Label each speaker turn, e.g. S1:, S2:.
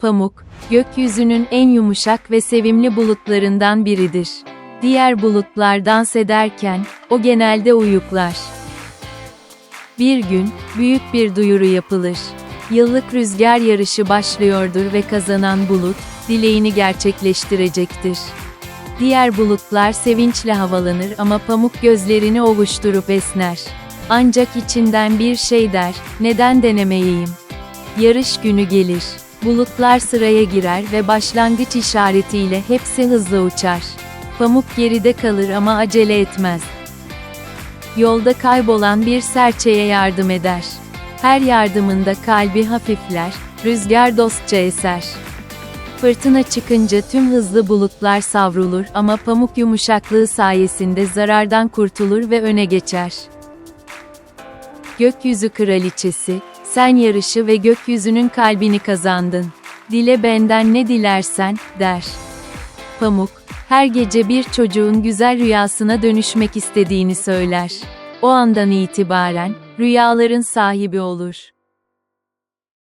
S1: Pamuk, gökyüzünün en yumuşak ve sevimli bulutlarından biridir. Diğer bulutlar dans ederken, o genelde uyuklar. Bir gün, büyük bir duyuru yapılır. Yıllık rüzgar yarışı başlıyordur ve kazanan bulut, dileğini gerçekleştirecektir. Diğer bulutlar sevinçle havalanır ama pamuk gözlerini ovuşturup esner. Ancak içinden bir şey der, neden denemeyeyim? Yarış günü gelir. Bulutlar sıraya girer ve başlangıç işaretiyle hepsi hızla uçar. Pamuk geride kalır ama acele etmez. Yolda kaybolan bir serçeye yardım eder. Her yardımında kalbi hafifler, rüzgar dostça eser. Fırtına çıkınca tüm hızlı bulutlar savrulur ama pamuk yumuşaklığı sayesinde zarardan kurtulur ve öne geçer. Gökyüzü kraliçesi, sen yarışı ve gökyüzünün kalbini kazandın. Dile benden ne dilersen, der. Pamuk, her gece bir çocuğun güzel rüyasına dönüşmek istediğini söyler. O andan itibaren, rüyaların sahibi olur.